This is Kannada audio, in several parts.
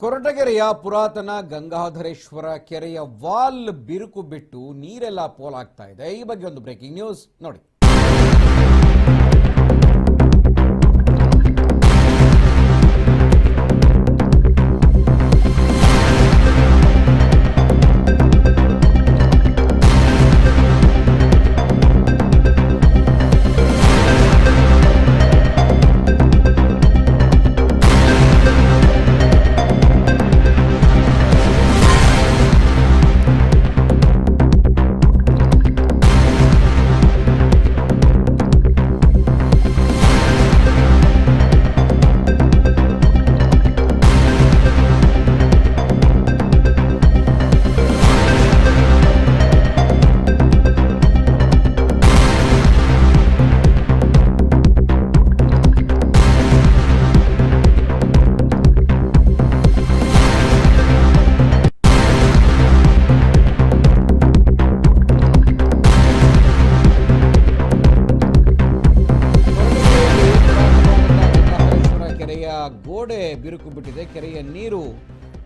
ಕೊರಟಗೆರೆಯ ಪುರಾತನ ಗಂಗಾಧರೇಶ್ವರ ಕೆರೆಯ ವಾಲ್ ಬಿರುಕು ಬಿಟ್ಟು ನೀರೆಲ್ಲ ಪೋಲಾಗ್ತಾ ಇದೆ. ಈ ಬಗ್ಗೆ ಒಂದು ಬ್ರೇಕಿಂಗ್ ನ್ಯೂಸ್ ನೋಡಿ. ಗೋಡೆ ಬಿರುಕು ಬಿಟ್ಟಿದೆ ಕೆರೆಯ ನೀರು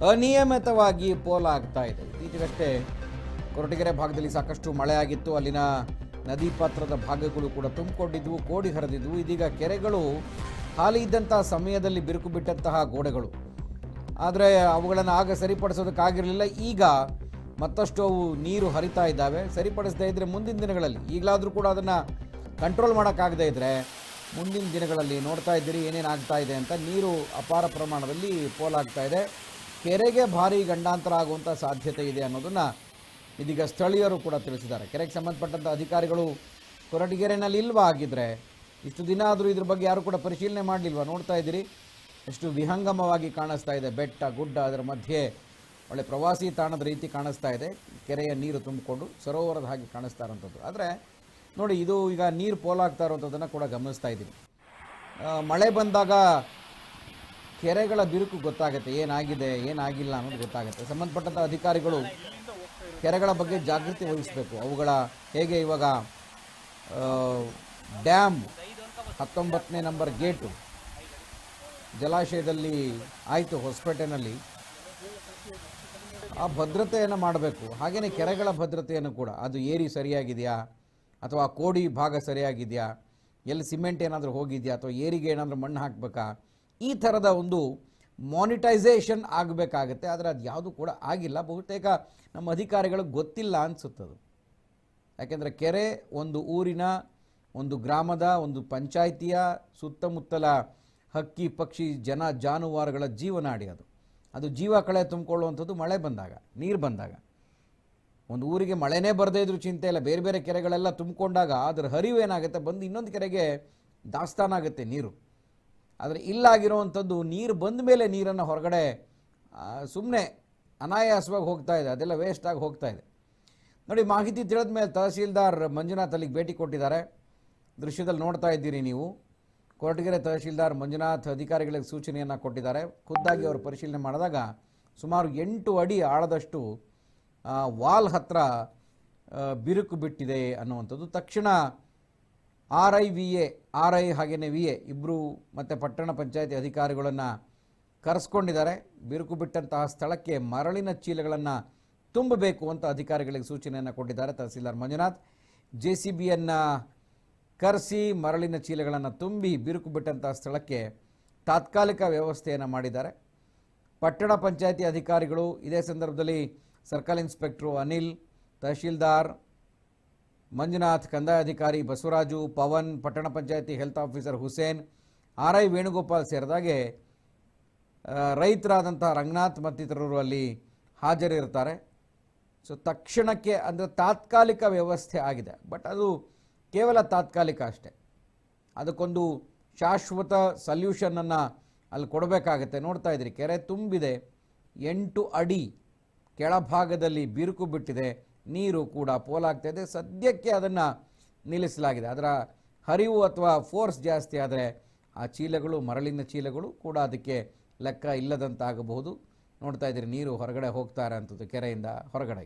ಅನಿಯಮಿತವಾಗಿ ಪೋಲಾಗ್ತಾ ಇದೆ. ಇತ್ತೀಚೆಗಷ್ಟೇ ಕೊರಟಗೆರೆ ಭಾಗದಲ್ಲಿ ಸಾಕಷ್ಟು ಮಳೆ ಆಗಿತ್ತು ಅಲ್ಲಿನ ನದಿ ಪಾತ್ರದ ಭಾಗಗಳು ಕೂಡ ತುಂಬಿಕೊಂಡಿದ್ವು, ಕೋಡಿ ಹರಿದಿದ್ವು. ಇದೀಗ ಕೆರೆಗಳು ಹಾಲಿ ಇದ್ದಂತಹ ಸಮಯದಲ್ಲಿ ಬಿರುಕು ಬಿಟ್ಟಂತಹ ಗೋಡೆಗಳು. ಆದರೆ ಅವುಗಳನ್ನು ಆಗ ಸರಿಪಡಿಸೋದಕ್ಕಾಗಿರಲಿಲ್ಲ. ಈಗ ಮತ್ತಷ್ಟು ಅವು ನೀರು ಹರಿತಾ ಇದ್ದಾವೆ. ಸರಿಪಡಿಸದೇ ಇದ್ದರೆ ಮುಂದಿನ ದಿನಗಳಲ್ಲಿ ಈಗಲಾದರೂ ಕೂಡ ಅದನ್ನು ಕಂಟ್ರೋಲ್ ಮಾಡೋಕ್ಕಾಗದೇ ಇದ್ದರೆ ಮುಂದಿನ ದಿನಗಳಲ್ಲಿ ನೋಡ್ತಾ ಇದ್ದೀರಿ ಏನೇನು ಆಗ್ತಾ ಇದೆ ಅಂತ. ನೀರು ಅಪಾರ ಪ್ರಮಾಣದಲ್ಲಿ ಪೋಲಾಗ್ತಾ ಇದೆ. ಕೆರೆಗೆ ಭಾರಿ ಗಂಡಾಂತರ ಆಗುವಂಥ ಸಾಧ್ಯತೆ ಇದೆ ಅನ್ನೋದನ್ನು ಇದೀಗ ಸ್ಥಳೀಯರು ಕೂಡ ತಿಳಿಸಿದ್ದಾರೆ. ಕೆರೆಗೆ ಸಂಬಂಧಪಟ್ಟಂಥ ಅಧಿಕಾರಿಗಳು ಕೊರಟಗೆರೆನಲ್ಲಿ ಇಲ್ವಾ ಆಗಿದ್ರೆ ಇಷ್ಟು ದಿನ ಆದರೂ ಇದ್ರ ಬಗ್ಗೆ ಯಾರು ಕೂಡ ಪರಿಶೀಲನೆ ಮಾಡಲಿಲ್ವಾ? ನೋಡ್ತಾ ಇದ್ದೀರಿ. ಎಷ್ಟು ವಿಹಂಗಮವಾಗಿ ಕಾಣಿಸ್ತಾ ಇದೆ. ಬೆಟ್ಟ, ಗುಡ್ಡ, ಅದರ ಮಧ್ಯೆ ಒಳ್ಳೆ ಪ್ರವಾಸಿ ತಾಣದ ರೀತಿ ಕಾಣಿಸ್ತಾ ಇದೆ. ಕೆರೆಯ ನೀರು ತುಂಬಿಕೊಂಡು ಸರೋವರದ ಹಾಗೆ ಕಾಣಿಸ್ತಾ ಇರೋಂಥದ್ದು ಆದರೆ ನೋಡಿ, ಇದು ಈಗ ನೀರು ಪೋಲಾಗ್ತಾ ಇರೋಂಥದ್ದನ್ನು ಕೂಡ ಗಮನಿಸ್ತಾ ಇದ್ದೀನಿ. ಮಳೆ ಬಂದಾಗ ಕೆರೆಗಳ ಬಿರುಕು ಗೊತ್ತಾಗುತ್ತೆ, ಏನಾಗಿದೆ, ಏನಾಗಿಲ್ಲ ಅನ್ನೋದು ಗೊತ್ತಾಗುತ್ತೆ. ಸಂಬಂಧಪಟ್ಟಂಥ ಅಧಿಕಾರಿಗಳು ಕೆರೆಗಳ ಬಗ್ಗೆ ಜಾಗೃತಿ ವಹಿಸಬೇಕು. ಅವುಗಳ ಹೇಗೆ ಇವಾಗ ಡ್ಯಾಮ್ ಹತ್ತೊಂಬತ್ತನೇ ನಂಬರ್ ಗೇಟು ಜಲಾಶಯದಲ್ಲಿ ಆಯಿತು ಹೊಸಪೇಟೆನಲ್ಲಿ, ಆ ಭದ್ರತೆಯನ್ನು ಮಾಡಬೇಕು. ಹಾಗೆಯೇ ಕೆರೆಗಳ ಭದ್ರತೆಯನ್ನು ಕೂಡ, ಅದು ಏರಿ ಸರಿಯಾಗಿದೆಯಾ? ಅಥವಾ ಕೋಡಿ ಭಾಗ ಸರಿಯಾಗಿದೆಯಾ? ಎಲ್ಲಿ ಸಿಮೆಂಟ್ ಏನಾದರೂ ಹೋಗಿದೆಯಾ? ಅಥವಾ ಏರಿಗೆ ಏನಾದರೂ ಮಣ್ಣು ಹಾಕಬೇಕಾ? ಈ ಥರದ ಒಂದು ಮಾನಿಟೈಸೇಷನ್ ಆಗಬೇಕಾಗತ್ತೆ. ಆದರೆ ಅದು ಯಾವುದು ಕೂಡ ಆಗಿಲ್ಲ. ಬಹುತೇಕ ನಮ್ಮ ಅಧಿಕಾರಿಗಳಿಗೆ ಗೊತ್ತಿಲ್ಲ ಅನಿಸುತ್ತದು ಯಾಕೆಂದರೆ ಕೆರೆ, ಒಂದು ಊರಿನ, ಒಂದು ಗ್ರಾಮದ, ಒಂದು ಪಂಚಾಯಿತಿಯ ಸುತ್ತಮುತ್ತಲ ಹಕ್ಕಿ, ಪಕ್ಷಿ, ಜನ, ಜಾನುವಾರುಗಳ ಜೀವನಾಡಿ ಅದು. ಅದು ಜೀವ ಕಳೆ ತುಂಬಿಕೊಳ್ಳುವಂಥದ್ದು ಮಳೆ ಬಂದಾಗ, ನೀರು ಬಂದಾಗ. ಒಂದು ಊರಿಗೆ ಮಳೆನೇ ಬರದೇ ಇದ್ರೂ ಚಿಂತೆ ಇಲ್ಲ. ಬೇರೆ ಬೇರೆ ಕೆರೆಗಳೆಲ್ಲ ತುಂಬಿಕೊಂಡಾಗ ಅದರ ಹರಿವು ಏನಾಗುತ್ತೆ? ಬಂದು ಇನ್ನೊಂದು ಕೆರೆಗೆ ದಾಸ್ತಾನಾಗುತ್ತೆ ನೀರು. ಆದರೆ ಇಲ್ಲಾಗಿರುವಂಥದ್ದು ನೀರು ಬಂದ ಮೇಲೆ ನೀರನ್ನು ಹೊರಗಡೆ ಸುಮ್ಮನೆ ಅನಾಯಾಸವಾಗಿ ಹೋಗ್ತಾ ಇದೆ. ಅದೆಲ್ಲ ವೇಸ್ಟಾಗಿ ಹೋಗ್ತಾ ಇದೆ. ನೋಡಿ, ಮಾಹಿತಿ ತಿಳಿದ ಮೇಲೆ ತಹಸೀಲ್ದಾರ್ ಮಂಜುನಾಥ್ ಅಲ್ಲಿಗೆ ಭೇಟಿ ಕೊಟ್ಟಿದ್ದಾರೆ. ದೃಶ್ಯದಲ್ಲಿ ನೋಡ್ತಾ ಇದ್ದೀರಿ ನೀವು. ಕೊರಟಗೆರೆ ತಹಸೀಲ್ದಾರ್ ಮಂಜುನಾಥ್ ಅಧಿಕಾರಿಗಳಿಗೆ ಸೂಚನೆಯನ್ನು ಕೊಟ್ಟಿದ್ದಾರೆ. ಖುದ್ದಾಗಿ ಅವರು ಪರಿಶೀಲನೆ ಮಾಡಿದಾಗ ಸುಮಾರು ಎಂಟು ಅಡಿ ಆಳದಷ್ಟು ವಾಲ್ ಹತ್ರ ಬಿರುಕು ಬಿಟ್ಟಿದೆ ಅನ್ನುವಂಥದ್ದು. ತಕ್ಷಣ R I V A R I ಹಾಗೆಯೇ ವಿ ಎ ಇಬ್ಬರು ಮತ್ತು ಪಟ್ಟಣ ಪಂಚಾಯತಿ ಅಧಿಕಾರಿಗಳನ್ನು ಕರೆಸ್ಕೊಂಡಿದ್ದಾರೆ. ಬಿರುಕು ಬಿಟ್ಟಂತಹ ಸ್ಥಳಕ್ಕೆ ಮರಳಿನ ಚೀಲಗಳನ್ನು ತುಂಬಬೇಕು ಅಂತ ಅಧಿಕಾರಿಗಳಿಗೆ ಸೂಚನೆಯನ್ನು ಕೊಟ್ಟಿದ್ದಾರೆ ತಹಸೀಲ್ದಾರ್ ಮಂಜುನಾಥ್. ಜೆ ಸಿ ಬಿಯನ್ನು ಕರೆಸಿ ಮರಳಿನ ಚೀಲಗಳನ್ನು ತುಂಬಿ ಬಿರುಕು ಬಿಟ್ಟಂತಹ ಸ್ಥಳಕ್ಕೆ ತಾತ್ಕಾಲಿಕ ವ್ಯವಸ್ಥೆಯನ್ನು ಮಾಡಿದ್ದಾರೆ. ಪಟ್ಟಣ ಪಂಚಾಯತಿ ಅಧಿಕಾರಿಗಳು ಇದೇ ಸಂದರ್ಭದಲ್ಲಿ ಸರ್ಕಲ್ ಇನ್ಸ್ಪೆಕ್ಟ್ರು ಅನಿಲ್, ತಹಶೀಲ್ದಾರ್ ಮಂಜುನಾಥ್, ಕಂದಾಯ ಅಧಿಕಾರಿ ಬಸವರಾಜು, ಪವನ್, ಪಟ್ಟಣ ಪಂಚಾಯತಿ health officer Hussain, R I Venugopal ಸೇರಿದಾಗೆ ರೈತರಾದಂಥ ರಂಗನಾಥ್ ಮತ್ತಿತರರು ಅಲ್ಲಿ ಹಾಜರಿರ್ತಾರೆ. ಸೊ ತಕ್ಷಣಕ್ಕೆ ಅಂದರೆ ತಾತ್ಕಾಲಿಕ ವ್ಯವಸ್ಥೆ ಆಗಿದೆ. ಬಟ್ ಅದು ಕೇವಲ ತಾತ್ಕಾಲಿಕ ಅಷ್ಟೇ. ಅದಕ್ಕೊಂದು ಶಾಶ್ವತ ಸಲ್ಯೂಷನನ್ನು ಅಲ್ಲಿ ಕೊಡಬೇಕಾಗತ್ತೆ. ನೋಡ್ತಾ ಇದ್ದೀರಿ ಕೆರೆ ತುಂಬಿದೆ. ಎಂಟು ಅಡಿ ಕೆಳಭಾಗದಲ್ಲಿ ಬಿರುಕು ಬಿಟ್ಟಿದೆ, ನೀರು ಕೂಡ ಪೋಲಾಗ್ತಾ ಇದೆ. ಸದ್ಯಕ್ಕೆ ಅದನ್ನು ನಿಲ್ಲಿಸಲಾಗಿದೆ. ಅದರ ಹರಿವು ಅಥವಾ ಫೋರ್ಸ್ ಜಾಸ್ತಿ ಆದರೆ ಆ ಚೀಲಗಳು, ಮರಳಿನ ಚೀಲಗಳು ಕೂಡ ಅದಕ್ಕೆ ಲೆಕ್ಕ ಇಲ್ಲದಂತಾಗಬಹುದು. ನೋಡ್ತಾ ಇದ್ದೀರಿ, ನೀರು ಹೊರಗಡೆ ಹೋಗ್ತಾ ಇರೋಂಥದ್ದು ಕೆರೆಯಿಂದ ಹೊರಗಡೆ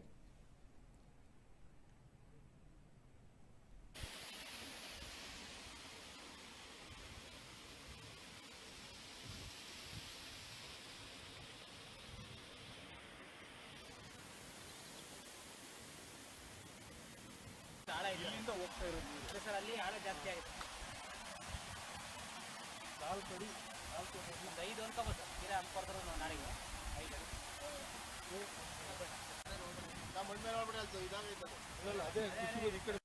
ಇಲ್ಲಿಂದ ಹೋಗ್ತಾ ಇರೋದು ನೀರು ಸರ್ ಅಲ್ಲಿ ಆಳ ಜಾಸ್ತಿ ಆಗಿದೆ ನಾಲ್ಕು ಅಡಿ ನಾಲ್ಕು ಅಡಿ ಒಂದು ಐದು ಅನ್ಕೋಬೋದು ತೀರಾ ಅನ್ಕೊಡ್ತಾರೆ ನಾಳೆಗೆ ಐದು ಅಲ್ಲ, ಅದೇ ಕುಸಿರೋದು ಈ ಕಡೆ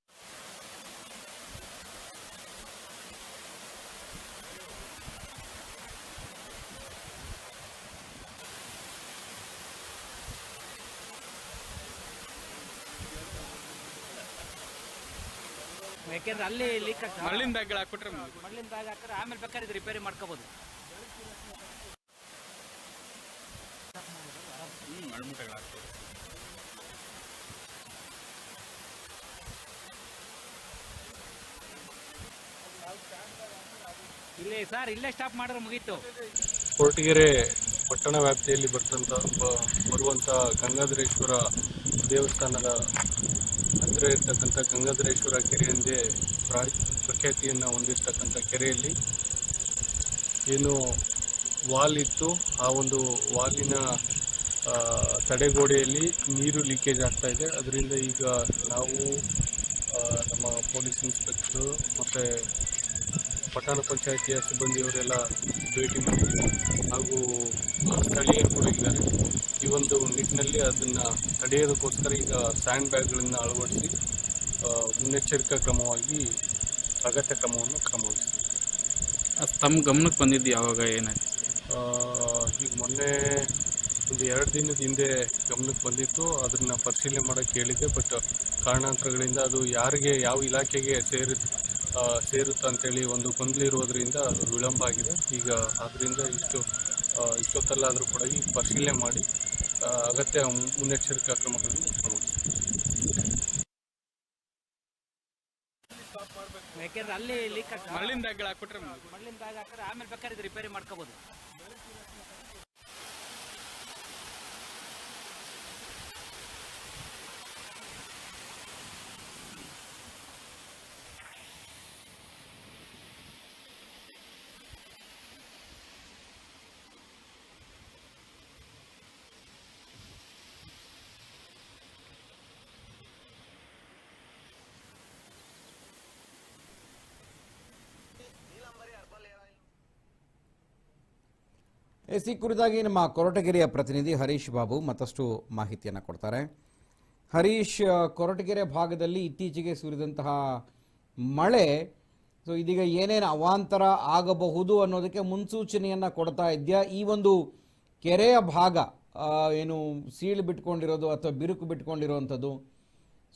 ಯಾಕೆಂದ್ರೆ ಅಲ್ಲಿ ಲೀಕ್ ಆಗ್ತದೆ ಮರಳಿನ ಬ್ಯಾಗ್ಗಳು ಹಾಕ್ಬಿಟ್ರೆ ಮಣ್ಣಿನ ಬ್ಯಾಗ್ ಹಾಕಿದ್ರೆ ಆಮೇಲೆ ಬೇಕಾದ್ರೆ ಇದು ರಿಪೇರಿ ಮಾಡ್ಕೋಬೋದು ಹ್ಞೂ ಹಾಕ್ಬೋದು. ಇಲ್ಲಿ ಸರ್ ಇಲ್ಲೇ ಸ್ಟಾಪ್ ಮಾಡಿದ್ರೆ ಮುಗೀತು. ಕೊರಟಗೆರೆ ಪಟ್ಟಣ ವ್ಯಾಪ್ತಿಯಲ್ಲಿ ಬರ್ತಂತ ಬ- ಬರುವಂತ ಗಂಗಾಧರೇಶ್ವರ ದೇವಸ್ಥಾನದ ಹತ್ತಿರ ಇರ್ತಕ್ಕಂಥ ಗಂಗಾಧರೇಶ್ವರ ಕೆರೆ ಎಂದೇ ಪ್ರಾ- ಪ್ರಖ್ಯಾತಿಯನ್ನು ಹೊಂದಿರ್ತಕ್ಕಂಥ ಕೆರೆಯಲ್ಲಿ ಏನು ವಾಲ್ ಇತ್ತು. ಆ ಒಂದು ವಾಲಿನ ತಡೆಗೋಡೆಯಲ್ಲಿ ನೀರು ಲೀಕೇಜ್ ಆಗ್ತಾ ಇದೆ. ಅದರಿಂದ ಈಗ ನಾವು ನಮ್ಮ ಪೊಲೀಸ್ ಇನ್ಸ್ಪೆಕ್ಟ್ರು ಮತ್ತು ಪಟ್ಟಣ ಪಂಚಾಯಿತಿಯ ಸಿಬ್ಬಂದಿಯವರೆಲ್ಲ ಭೇಟಿ ಮಾಡಿದ್ದಾರೆ ಹಾಗೂ ಸ್ಥಳೀಯರು ಕೂಡ ಇದ್ದಾರೆ. ಈ ಒಂದು ನಿಟ್ಟಿನಲ್ಲಿ ಅದನ್ನು ತಡೆಯೋದಕ್ಕೋಸ್ಕರ ಈಗ ಸ್ಯಾಂಡ್ ಬ್ಯಾಗ್ಗಳನ್ನು ಅಳವಡಿಸಿ ಮುನ್ನೆಚ್ಚರಿಕಾ ಕ್ರಮವಾಗಿ ಅಗತ್ಯ ಕ್ರಮವನ್ನು ಕ್ರಮವಹಿಸ್ತೀವಿ ಅದು ತಮ್ಮ ಗಮನಕ್ಕೆ ಬಂದಿದ್ದು ಯಾವಾಗ ಏನಾಯ್ತು? ಈಗ ಮೊನ್ನೆ ಒಂದು ಎರಡು ದಿನದ ಹಿಂದೆ ಗಮನಕ್ಕೆ ಬಂದಿತ್ತು. ಅದನ್ನು ಪರಿಶೀಲನೆ ಮಾಡೋಕ್ಕೆ ಹೇಳಿದ್ದೆ. ಬಟ್ ಕಾರಣಾಂತರಗಳಿಂದ ಅದು ಯಾರಿಗೆ ಯಾವ ಇಲಾಖೆಗೆ ಸೇರಿ ಆ, ಸೇರುತ್ತಾ ಅಂತೇಳಿ ಒಂದು ಗೊಂದಲ ಇರೋದ್ರಿಂದ ಅದು ವಿಳಂಬ ಆಗಿದೆ. ಈಗ ಆದ್ದರಿಂದ ಇಷ್ಟು ಇಷ್ಟೊತ್ತಲ್ಲಾದರೂ ಕೂಡ ಈ ಪರಿಶೀಲನೆ ಮಾಡಿ ಅಗತ್ಯ ಮುನ್ನೆಚ್ಚರಿಕಾ ಕ್ರಮಗಳನ್ನು ಯಾಕೆಂದ್ರೆ ಅಲ್ಲಿ ಲೀಕ್ ಆಗ್ತದೆ ಮರಳಿನ ಬ್ಯಾಗ್ಗಳು ಹಾಕ್ಬಿಟ್ರೆ ಮರಳಿನ ಬ್ಯಾಗ್ ಹಾಕಿದ್ರೆ ಆಮೇಲೆ ಬೇಕಾದ್ರೆ ಇದು ರಿಪೇರಿ ಮಾಡ್ಕೋಬೋದು. ಎಸ್ ಈ ಕುರಿತಾಗಿ ನಮ್ಮ ಕೊರಟಗೆರೆಯ ಪ್ರತಿನಿಧಿ ಹರೀಶ್ ಬಾಬು ಮತ್ತಷ್ಟು ಮಾಹಿತಿಯನ್ನು ಕೊಡ್ತಾರೆ. ಹರೀಶ್ ಕೊರಟಗೆರೆ ಭಾಗದಲ್ಲಿ ಇತ್ತೀಚೆಗೆ ಸುರಿದಂತಹ ಮಳೆ, ಸೊ ಇದೀಗ ಏನೇನು ಅವಾಂತರ ಆಗಬಹುದು ಅನ್ನೋದಕ್ಕೆ ಮುನ್ಸೂಚನೆಯನ್ನು ಕೊಡ್ತಾ ಇದೆಯಾ? ಈ ಒಂದು ಕೆರೆಯ ಭಾಗ ಏನು ಸೀಳು ಬಿಟ್ಕೊಂಡಿರೋದು ಅಥವಾ ಬಿರುಕು ಬಿಟ್ಕೊಂಡಿರುವಂಥದ್ದು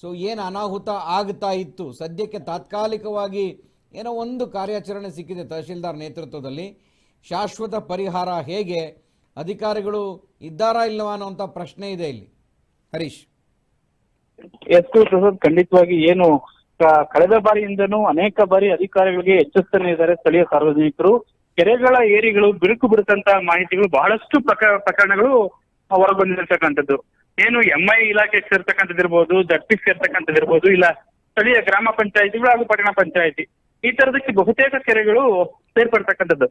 ಸೊ ಏನು ಅನಾಹುತ ಆಗ್ತಾ ಇತ್ತು? ಸದ್ಯಕ್ಕೆ ತಾತ್ಕಾಲಿಕವಾಗಿ ಏನೋ ಒಂದು ಕಾರ್ಯಾಚರಣೆ ಸಿಕ್ಕಿದೆ ತಹಶೀಲ್ದಾರ್ ನೇತೃತ್ವದಲ್ಲಿ. ಶಾಶ್ವತ ಪರಿಹಾರ ಹೇಗೆ ಅಧಿಕಾರಿಗಳು ಇದ್ದಾರಾ ಇಲ್ಲವಾ ಅನ್ನುವಂಥ ಪ್ರಶ್ನೆ ಇದೆ ಇಲ್ಲಿ. ಹರೀಶ್. ಎಸ್ ಪ್ರಸಾದ್ ಖಂಡಿತವಾಗಿ ಏನು ಕಳೆದ ಬಾರಿಯಿಂದನೂ ಅನೇಕ ಬಾರಿ ಅಧಿಕಾರಿಗಳಿಗೆ ಎಚ್ಚರಿಸ್ತಾನೆ ಇದ್ದಾರೆ ಸ್ಥಳೀಯ ಸಾರ್ವಜನಿಕರು. ಕೆರೆಗಳ ಏರಿಗಳು ಬಿರುಕು ಬಿಡುತ್ತಂತ ಮಾಹಿತಿಗಳು ಬಹಳಷ್ಟು ಪ್ರಕ- ಪ್ರಕರಣಗಳು ಹೊರಗೆ ಬಂದಿರತಕ್ಕಂಥದ್ದು ಏನು ಎಂಐ ಇಲಾಖೆ ಸೇರ್ತಕ್ಕಂಥದ್ದಿರ್ಬೋದು, ಜಡ್ಪಿ ಸೇರ್ತಕ್ಕಂಥದ್ದಿರ್ಬೋದು, ಇಲ್ಲ ಸ್ಥಳೀಯ ಗ್ರಾಮ ಪಂಚಾಯಿತಿಗಳು ಹಾಗೂ ಪಟ್ಟಣ ಪಂಚಾಯಿತಿ. ಈ ತರದಕ್ಕೆ ಬಹುತೇಕ ಕೆರೆಗಳು ಸೇರ್ಪಡ್ತಕ್ಕಂಥದ್ದು.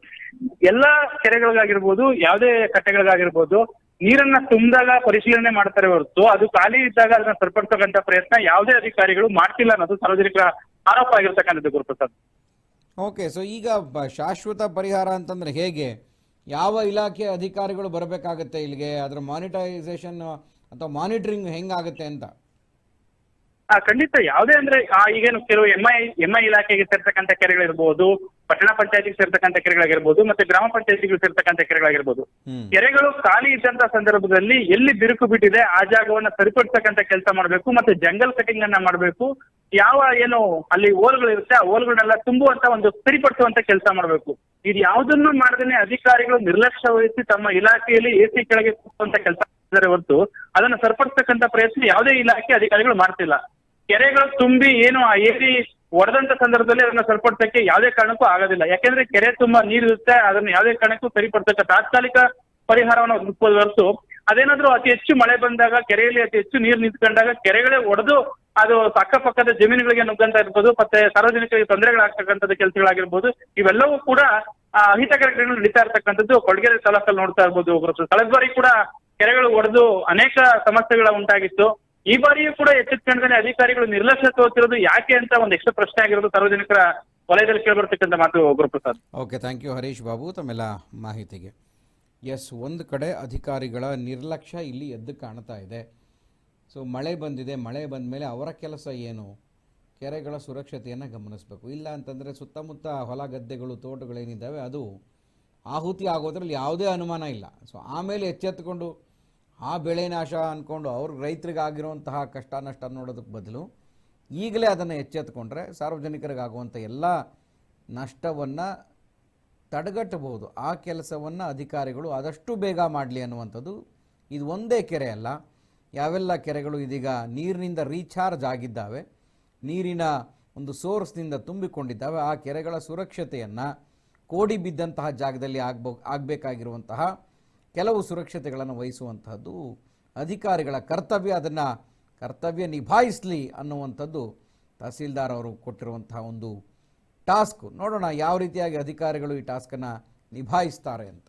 ಎಲ್ಲಾ ಕೆರೆಗಳಿಗಾಗಿರ್ಬೋದು, ಯಾವುದೇ ಕಟ್ಟೆಗಳಿಗಾಗಿರ್ಬೋದು, ನೀರನ್ನ ತುಂಬಿದಾಗ ಪರಿಶೀಲನೆ ಮಾಡ್ತಾರೆ ಹೊರತು, ಅದು ಖಾಲಿ ಇದ್ದಾಗ ಅದನ್ನ ಸರಿಪಡಿಸತಕ್ಕಂಥ ಪ್ರಯತ್ನ ಯಾವುದೇ ಅಧಿಕಾರಿಗಳು ಮಾಡ್ತಿಲ್ಲ ಅನ್ನೋದು ಸಾರ್ವಜನಿಕರ ಆರೋಪ ಆಗಿರ್ತಕ್ಕಂಥದ್ದು, ಗುರುಪ್ರಸಾದ್. ಓಕೆ, ಸೊ ಈಗ ಶಾಶ್ವತ ಪರಿಹಾರ ಅಂತಂದ್ರೆ ಹೇಗೆ? ಯಾವ ಇಲಾಖೆ ಅಧಿಕಾರಿಗಳು ಬರಬೇಕಾಗತ್ತೆ ಇಲ್ಲಿಗೆ? ಅದರ ಮಾನಿಟೈಸೇಷನ್ ಅಥವಾ ಮಾನಿಟರಿಂಗ್ ಹೆಂಗಾಗುತ್ತೆ ಅಂತ? ಖಂಡಿತ ಯಾವುದೇ ಅಂದ್ರೆ ಈಗೇನು ಕೆಲವು ಎಂಐ ಎಂಐ ಇಲಾಖೆಗೆ ಸೇರ್ತಕ್ಕಂಥ ಕೆರೆಗಳಿರ್ಬೋದು ಪಟ್ಟಣ ಪಂಚಾಯತಿಗೆ ಸೇರ್ತಕ್ಕಂಥ ಕೆರೆಗಳಾಗಿರ್ಬೋದು ಮತ್ತೆ ಗ್ರಾಮ ಪಂಚಾಯತಿಗಳು ಸೇರ್ತಕ್ಕಂಥ ಕೆರೆಗಳಾಗಿರ್ಬೋದು. ಕೆರೆಗಳು ಖಾಲಿ ಇದ್ದಂತ ಸಂದರ್ಭದಲ್ಲಿ ಎಲ್ಲಿ ಬಿರುಕು ಬಿಟ್ಟಿದೆ ಆ ಜಾಗವನ್ನ ಸರಿಪಡಿಸ್ತಕ್ಕಂಥ ಕೆಲಸ ಮಾಡಬೇಕು ಮತ್ತೆ ಜಂಗಲ್ ಕಟಿಂಗ್ ಅನ್ನ ಮಾಡಬೇಕು ಯಾವ ಏನು ಅಲ್ಲಿ ಓಲ್ಗಳು ಇರುತ್ತೆ ಆ ಓಲ್ಗಳನ್ನೆಲ್ಲ ತುಂಬುವಂತ ಒಂದು ಸರಿಪಡಿಸುವಂತ ಕೆಲಸ ಮಾಡಬೇಕು. ಇದು ಯಾವುದನ್ನು ಮಾಡದೇನೆ ಅಧಿಕಾರಿಗಳು ನಿರ್ಲಕ್ಷ್ಯ ವಹಿಸಿ ತಮ್ಮ ಇಲಾಖೆಯಲ್ಲಿ ಎಸಿ ಕೆಳಗೆ ಕೂರುವಂತ ಕೆಲಸ ಮಾಡಿದ್ದಾರೆ ಹೊರತು ಅದನ್ನ ಸರಿಪಡಿಸ್ತಕ್ಕಂಥ ಪ್ರಯತ್ನ ಯಾವುದೇ ಇಲಾಖೆ ಅಧಿಕಾರಿಗಳು ಮಾಡ್ತಿಲ್ಲ. ಕೆರೆಗಳು ತುಂಬಿ ಏನು ಆ ಏರಿ ಒಡೆದಂತ ಸಂದರ್ಭದಲ್ಲಿ ಅದನ್ನ ಸರಿಪಡಿಸಕ್ಕೆ ಯಾವುದೇ ಕಾರಣಕ್ಕೂ ಆಗೋದಿಲ್ಲ. ಯಾಕೆಂದ್ರೆ ಕೆರೆ ತುಂಬಾ ನೀರಿರುತ್ತೆ ಅದನ್ನ ಯಾವುದೇ ಕಾರಣಕ್ಕೂ ಸರಿಪಡಿಸಕ್ಕೆ ತಾತ್ಕಾಲಿಕ ಪರಿಹಾರವನ್ನು ಹುಡುಕೋದು ಹೊರತು ಅದೇನಾದ್ರೂ ಅತಿ ಹೆಚ್ಚು ಮಳೆ ಬಂದಾಗ, ಕೆರೆಯಲ್ಲಿ ಅತಿ ಹೆಚ್ಚು ನೀರು ನಿಂತ್ಕೊಂಡಾಗ ಕೆರೆಗಳೇ ಒಡೆದು ಅದು ಅಕ್ಕಪಕ್ಕದ ಜಮೀನುಗಳಿಗೆ ನುಗ್ಗಂತ ಇರ್ಬೋದು, ಮತ್ತೆ ಸಾರ್ವಜನಿಕರಿಗೆ ತೊಂದರೆಗಳಾಗ್ತಕ್ಕಂಥದ್ದು ಕೆಲಸಗಳಾಗಿರ್ಬೋದು, ಇವೆಲ್ಲವೂ ಕೂಡ ಅಹಿತಕರ ಘಟನೆಗಳು ನಡೀತಾ ಇರ್ತಕ್ಕಂಥದ್ದು. ಕೊಡಗೇರಿ ತಾಲೂಕಲ್ಲಿ ನೋಡ್ತಾ ಇರ್ಬೋದು ಕಳೆದ ಬಾರಿ ಕೂಡ ಕೆರೆಗಳು ಒಡೆದು ಅನೇಕ ಸಮಸ್ಯೆಗಳ ಉಂಟಾಗಿತ್ತು. ಈ ಬಾರಿಯೂ ಕೂಡ ಎಚ್ಚೆತ್ಕೊಂಡ್ರೆ ಅಧಿಕಾರಿಗಳು ನಿರ್ಲಕ್ಷ್ಯ ತೋರ್ತಿರೋದು ಯಾಕೆ ಅಂತ ಒಂದು ಎಕ್ಸ್ಟ್ರಾ ಪ್ರಶ್ನೆ ಆಗಿರೋದು ಸಾರ್ವಜನಿಕರ ವಲಯದಲ್ಲಿ ಕೇಳ್ಬರ್ತಕ್ಕಂಥ ಮಾತು Guruprasad. Okay thank you Harish Babu, ತಮ್ಮೆಲ್ಲ ಮಾಹಿತಿಗೆ. ಎಸ್ ಒಂದು ಕಡೆ ಅಧಿಕಾರಿಗಳ ನಿರ್ಲಕ್ಷ್ಯ ಇಲ್ಲಿ ಎದ್ದು ಕಾಣ್ತಾ ಇದೆ. ಸೊ ಮಳೆ ಬಂದಿದೆ, ಮಳೆ ಬಂದ ಮೇಲೆ ಅವರ ಕೆಲಸ ಏನು? ಕೆರೆಗಳ ಸುರಕ್ಷತೆಯನ್ನು ಗಮನಿಸಬೇಕು. ಇಲ್ಲ ಅಂತಂದರೆ ಸುತ್ತಮುತ್ತ ಹೊಲ ಗದ್ದೆಗಳು ತೋಟಗಳೇನಿದ್ದಾವೆ ಅದು ಆಹುತಿ ಆಗೋದ್ರಲ್ಲಿ ಯಾವುದೇ ಅನುಮಾನ ಇಲ್ಲ. ಸೊ ಆಮೇಲೆ ಎಚ್ಚೆತ್ತುಕೊಂಡು ಆ ಬೆಳೆ ನಾಶ ಅಂದ್ಕೊಂಡು ಅವ್ರ ರೈತರಿಗಾಗಿರುವಂತಹ ಕಷ್ಟ ನಷ್ಟ ನೋಡೋದಕ್ಕೆ ಬದಲು ಈಗಲೇ ಅದನ್ನು ಎಚ್ಚೆತ್ಕೊಂಡ್ರೆ ಸಾರ್ವಜನಿಕರಿಗಾಗುವಂಥ ಎಲ್ಲ ನಷ್ಟವನ್ನು ತಡೆಗಟ್ಟಬಹುದು. ಆ ಕೆಲಸವನ್ನು ಅಧಿಕಾರಿಗಳು ಆದಷ್ಟು ಬೇಗ ಮಾಡಲಿ ಅನ್ನುವಂಥದ್ದು ಇದು ಒಂದೇ ಕೆರೆ ಅಲ್ಲ. ಯಾವೆಲ್ಲ ಕೆರೆಗಳು ಇದೀಗ ನೀರಿನಿಂದ ರೀಚಾರ್ಜ್ ಆಗಿದ್ದಾವೆ, ನೀರಿನ ಒಂದು ಸೋರ್ಸ್ನಿಂದ ತುಂಬಿಕೊಂಡಿದ್ದಾವೆ, ಆ ಕೆರೆಗಳ ಸುರಕ್ಷತೆಯನ್ನು ಕೋಡಿ ಬಿದ್ದಂತಹ ಜಾಗದಲ್ಲಿ ಆಗ್ಬೋ, ಆಗಬೇಕಾಗಿರುವಂತಹ ಕೆಲವು ಸುರಕ್ಷತೆಗಳನ್ನು ವಹಿಸುವಂತಹದ್ದು, ಅಧಿಕಾರಿಗಳ ಕರ್ತವ್ಯ, ಅದನ್ನು ಕರ್ತವ್ಯ ನಿಭಾಯಿಸಲಿ ಅನ್ನುವಂಥದ್ದು ತಹಸೀಲ್ದಾರ್ ಅವರು ಕೊಟ್ಟಿರುವಂತಹ ಒಂದು ಟಾಸ್ಕ್. ನೋಡೋಣ ಯಾವ ರೀತಿಯಾಗಿ ಅಧಿಕಾರಿಗಳು ಈ ಟಾಸ್ಕನ್ನು ನಿಭಾಯಿಸ್ತಾರೆ ಅಂತ.